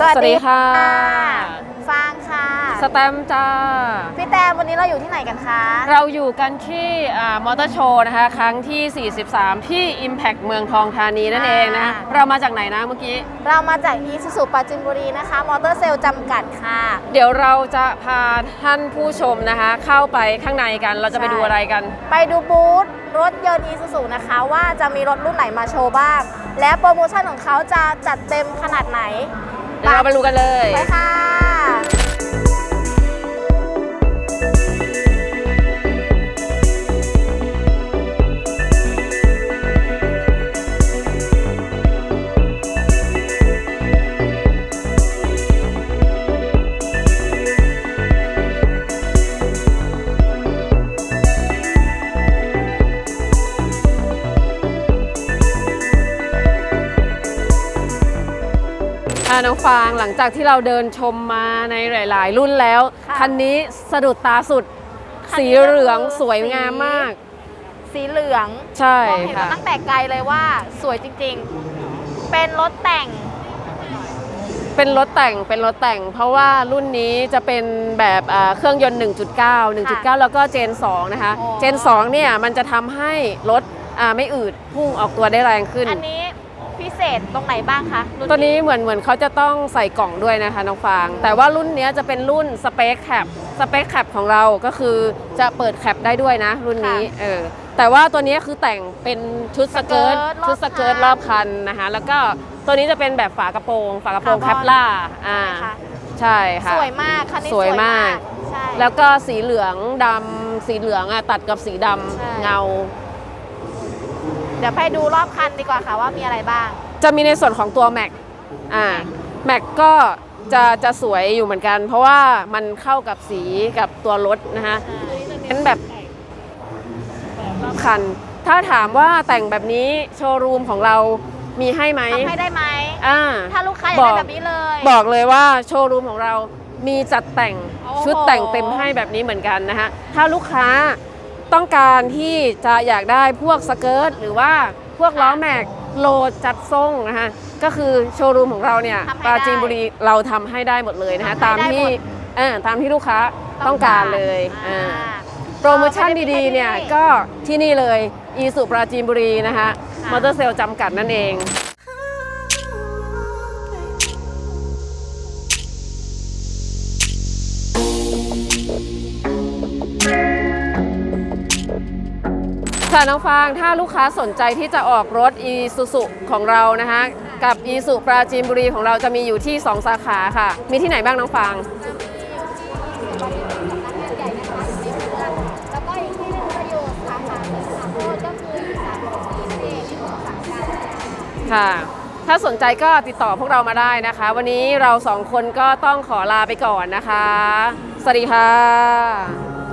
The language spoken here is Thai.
สวัสสวัสดีดีค่ะ ฟางค่ะ สแตมป์จ้า พี่แตมวันนี้เราอยู่ที่ไหนกันคะ เราอยู่กันที่มอเตอร์โชว์นะคะ ครั้งที่ 43 ที่ Impact เมืองทองธานีนั่นเองนะคะเรามาจากไหนนะเมื่อกี้ เรามาจากอีสุสุปราจินบุรีนะคะ มอเตอร์เซลจำกัดค่ะ เดี๋ยวเราจะพาท่านผู้ชมนะคะ เข้าไปข้างในกัน เราจะไปใช่ดูอะไรกัน ไปดูบูธรถยนต์อีสุสุนะคะว่าจะมีรถรุ่นไหนมาโชว์บ้าง และโปรโมชั่นของเขาจะจัดเต็มขนาดไหน เรามาดูกันเลย ไปค่ะ น้องฟางหลังจากที่เราเดินชมมาในหลาย ๆ รุ่นแล้ว ค่ะคันนี้สะดุดตาสุด คันสีนี้ก็คือเหลืองสวยสีงามมาก สีเหลืองใช่มองเห็นค่ะมาตั้งแต่ไกลเลยว่าสวยจริงๆ เป็นรถแต่ง เป็นรถแต่งเป็นรถแต่ง เพราะว่ารุ่นนี้จะเป็นแบบอ่าเครื่องยนต์ 1.9 1.9 แล้วก็เจน 2 นะคะ อ๋อ เจน 2 เนี่ยมันจะทำให้รถอ่าไม่อืดพุ่งออกตัวได้แรงขึ้น อันนี้พิ เศษตรงไหนบ้างคะรุ่ตัวนี้เหมือนเหมือนเขาจะต้องใส่กล่องด้วยนะคะน้องฟาง แต่ว่ารุ่นเนี้ยจะเป็นรุ่นสเปคแคปสเปคแคปของเราก็คือจะเปิดแคปได้ด้วยนะ รุ่นนี้เออแต่ว่าตัวนี้คือแต่งเป็นชุดสเกิร์ตชุดสเกิร์ตรอบคันนะคะแล้วก็ตัวนี้จะเป็นแบบฝากระโปรง ฝากระโปรงแคปล่าอ่าค่ะใช่ค่ะสวยมากคันนี้สวยมากใช่แล้วก็สีเหลืองดำสีเหลืองอะตัดกับสีดำใช่เงา เดี๋ยวไปดูรอบคันดีกว่าค่ะว่ามีอะไรบ้าง จะมีในส่วนของตัวแม็กอ่าแม็กก็จะจะสวยอยู่เหมือนกัน เพราะว่ามันเข้ากับสีกับตัวรถนะคะเป็นแบบคัน ถ้าถามว่าแต่งแบบนี้โชว์รูมของเรามีให้ไหมทำให้ได้ไหมอ่าถ้าลูกค้าอยากบได้อกแบบนี้เลย บอกเลยว่าโชว์รูมของเรามีจัดแต่งโอ้โหชุดแต่งเต็มให้แบบนี้เหมือนกันนะคะถ้าลูกค้าต้องการที่จะอยากได้พวกสเกิร์ตหรือว่า พวกล้อแม็กโลจัดทรงนะคะก็คือโชว์รูมของเราเนี่ยทำให้ปราจีนได้บุรีเราทำให้ได้หมดเลยนะคะทำให้ตามได้ที่หมด เออตามที่ลูกค้าต้องการเลยอ่าอ่าโปรโมชั่นดีๆ เนี่ย ก็ที่นี่เลย อีสุปราจีนบุรีนะคะ ค่ะ มอเตอร์เซลจำกัดนั่นเอง ค่ะน้องฟางถ้าลูกค้าสนใจที่จะออกรถ e s u z u ของเรานะคะกับ e s u ปราจีนบุรีของเราจะมีอยู่ที่ 2 สาขาค่ะ มีที่ไหนบ้างน้องฟางแล้วก็อีกที่หนึงจะอยู่สาขาที่สามโคตรก็คือสาขาที่เที่สามการค่ะถ้าสนใจก็ติดต่อพวกเรามาได้นะคะ วันนี้เราสองคนก็ต้องขอลาไปก่อนนะคะ สวัสดีค่ะ